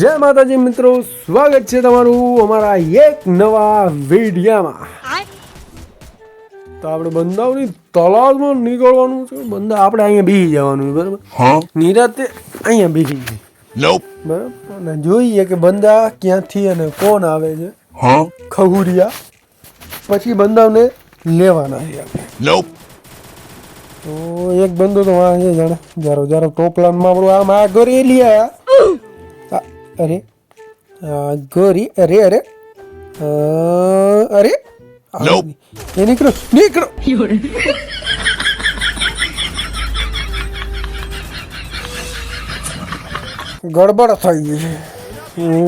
જય માતાજી મિત્રો સ્વાગત છે તમારું અમારા એક નવા વીડિયામાં તો આપણે બંદાઓની તલાવમાં નીકળવાનું છે બંદા આપણે અહીંયા બેસી જવાનું છે બરાબર નિરાતે અહીંયા બેસી જઈએ બરાબર અને જોઈએ કે બંદા ક્યાંથી અને કોણ આવે છે હા ખગુરિયા પછી બંદાઓને લેવાના છે આપણે તો એક બંદો તો વાંચે જાણે જારો જારો ટોપલામાં આપણું આમ આ ઘરે લઈ આવ્યા अरे गोरी अरे अरे अरे लो नीकड़ो नीकड़ो गड़बड़ થઈ ગઈ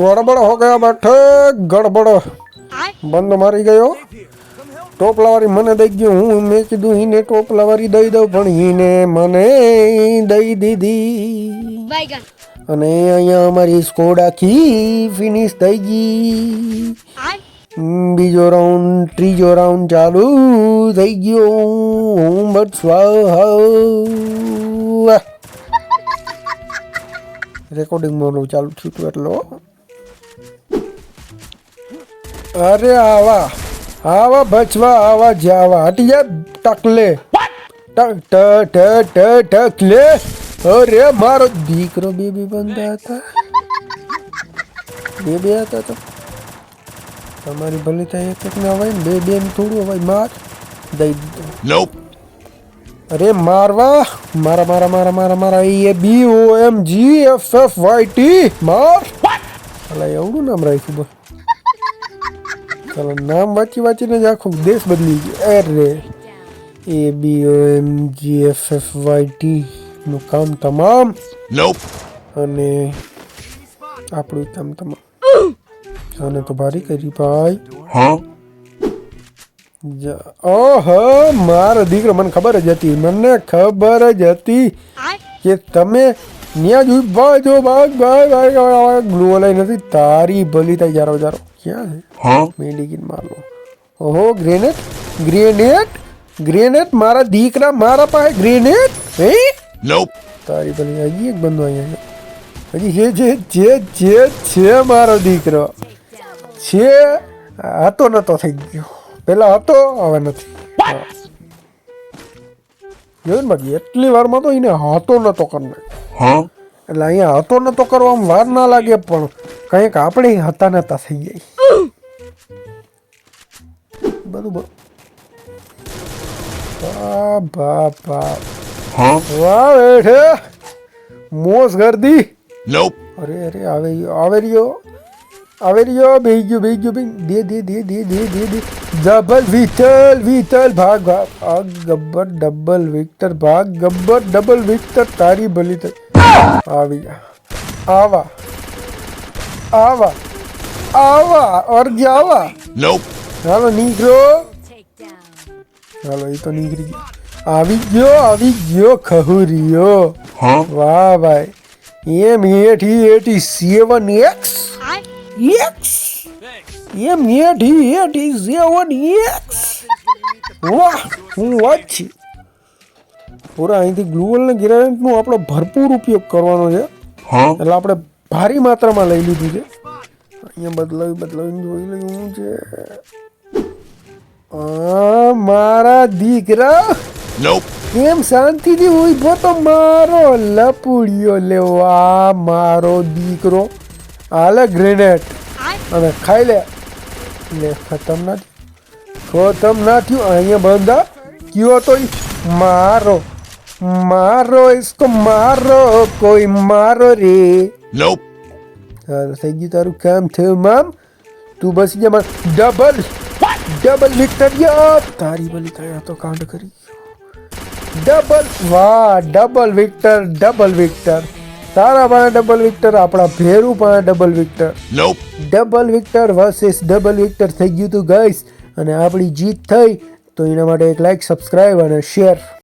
ગડબડ હો ગયા બઠે ગડબડ બંધ મારી ગયો ટો ફ્લાવરી મને દઈ ગયું હું મે કીધું ઈને કો ફ્લાવરી દઈ દો ભણીને મને દઈ દીધી બાઈકા અને અહીંયા અમારી સ્કોડ આખી ફિનિશ થઈ ગઈ બીજો રાઉન્ડ ત્રીજો રાઉન્ડ ચાલુ થઈ ગયો હું બટ સ્વાહ રેકોર્ડિંગ મોડું ચાલુ થયું હતું એટલો અરે આવા આવા ભચવા આવા જાવા હટી જા ટકલે ટક ટક ટક ટકલે અરે મારો દીકરો બેબી બનતા હતા બે બે હતા તો તમારી ભલે થાય એક એક ના હોય ને બે બે થોડું અવાય માર દઈ દીધો અરે મારવા મારા મારા મારા મારા મારા A B O M G F F Y T માર અલા એવડું નામ રાખ્યું બોલ ચાલો નામ વાંચી વાંચીને જ આખો દેશ બદલી ગયો અરે A B O M G F F Y T નું કામ તમામ અને આપણું કામ તમામ અને તો ભારી કરી ભાઈ ઓહ મારો દીકરો મને ખબર જ હતી મને ખબર જ હતી કે તમે ત્યાં જોઈ ભાઈ જો ભાગ ભાઈ ભાઈ ગ્લુ લઈ નથી તારી ભલી થાય જારો જારો ક્યાં છે મેડિકિન મારો ઓહો ગ્રેનેટ ગ્રેનેટ ગ્રેનેટ મારા દીકરા મારા પાસે ગ્રેનેટ હે તારી બની હજી એક બંધો અહીંયા પછી હે જે જે જે છે મારો દીકરો છે હતો નતો થઈ ગયો પેલા હતો હવે નથી જોયું બાકી એટલી વારમાં તો એને હતો નતો કરી એટલે અહીંયા હતો નતો કરવામાં વાર ના લાગે પણ કંઈક આપણે હતા નતા થઈ જાય બધું બા બા બા हाँ वाह बेटे मोस कर दी nope. अरे अरे आवे आवे रियो आवे रियो भेजो भेजो दे दे दे दे दे दे दे डबल विक्टर विक्टर भाग भाग गब्बर डबल विक्टर भाग गब्बर डबल विक्टर तारी बली तक आविया आवा आवा आवा और जावा nope. चलो नीकरो चलो ये तो नीकरी આવી ગયો આવી ગયો ખહુરિયો વાહ ભાઈ M eighty eighty seven X X M eighty eighty seven X વાહ હું વાત છે પૂરા અહીંથી ને ગ્રેનાઇટનો આપણો ભરપૂર ઉપયોગ કરવાનો છે એટલે આપણે ભારી માત્રામાં લઈ લીધું છે અહીંયા બદલાવી બદલાવીને જોઈ લઈ હું છે મારા દીકરા Nope. એમ શાંતિથી ઊભો તો મારો લપુડિયો લેવા મારો દીકરો હાલે ગ્રેનેટ અને ખાઈ લે લે ખતમ ના થયું ખતમ ના થયું અહીંયા બંધા કયો તો મારો મારો ઇસકો મારો કોઈ મારો રે નોપ તારું થઈ ગયું તારું કામ થયું મામ તું બસી જા ડબલ ડબલ વિક્ટર તારી બલી તો કાંડ કરી ડબલ વાહ ડબલ વિક્ટર ડબલ વિક્ટર તારા પણ ડબલ વિક્ટર આપણા ભેરુ પણ double victor double victor versus double victor થઈ ગયું તું ગાઈસ અને આપણી જીત થઈ તો એના માટે એક લાઈક સબસ્ક્રાઈબ અને શેર